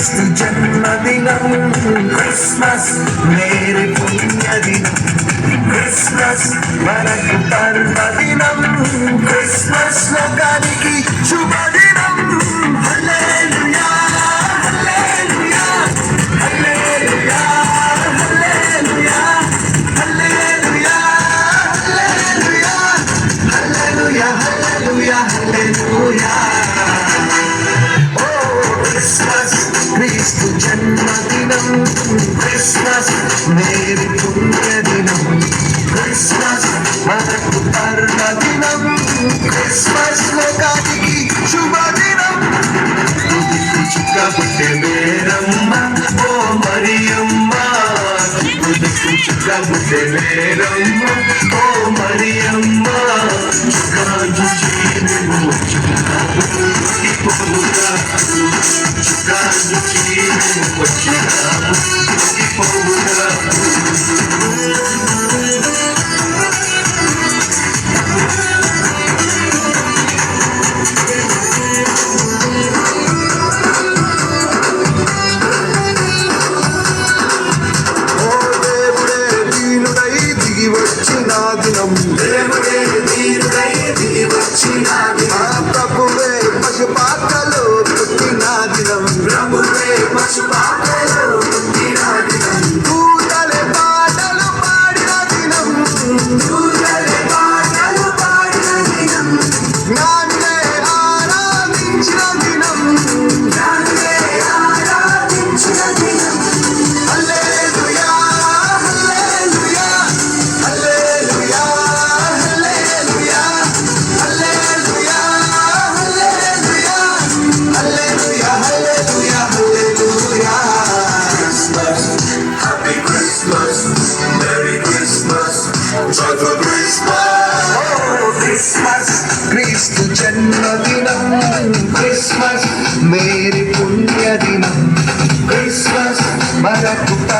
క్రీస్తు జన్మదినం. క్రిస్మస్ మేరీ పుణ్యదినం. క్రిస్మస్ మనకు పర్వదినం క్రిస్మస్ లోకానికి శుభదినం. హల్లెలూయా హల్లెలూయా హల్లెలూయా క్రిస్మస్ మేరీ పుణ్యదినం. క్రిస్మస్ మనకు పర్వదినం క్రిస్మస్ లోకానికి శుభదినం. తుదికి చుక్క పుట్టే మేరమ్మ ఓ మరియమ్మ. తుదికి చుక్క పుట్టే మేరమ్మ ఓ మరియమ్మ. చుక్క చుచి నువ్వు చుక్క ജന്മദിനം ക്രിസ്മസ് മേരി പുണ്യദിനം ക്രിസ്മസ് മരക്കുട്ട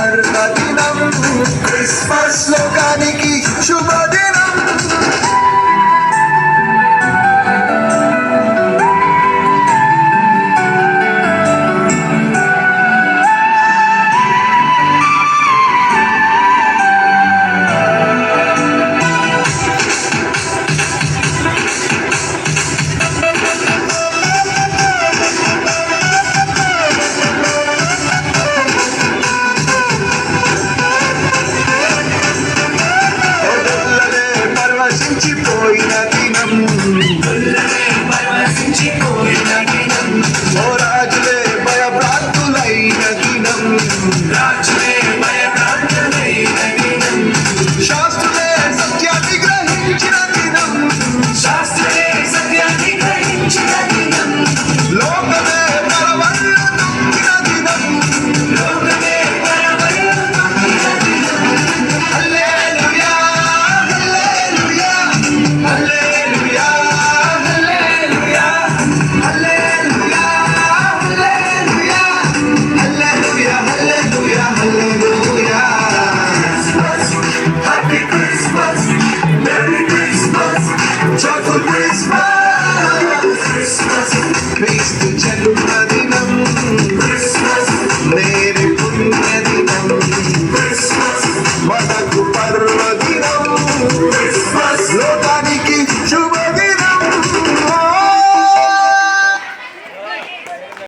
Not me. ఆశిస్తుంచాను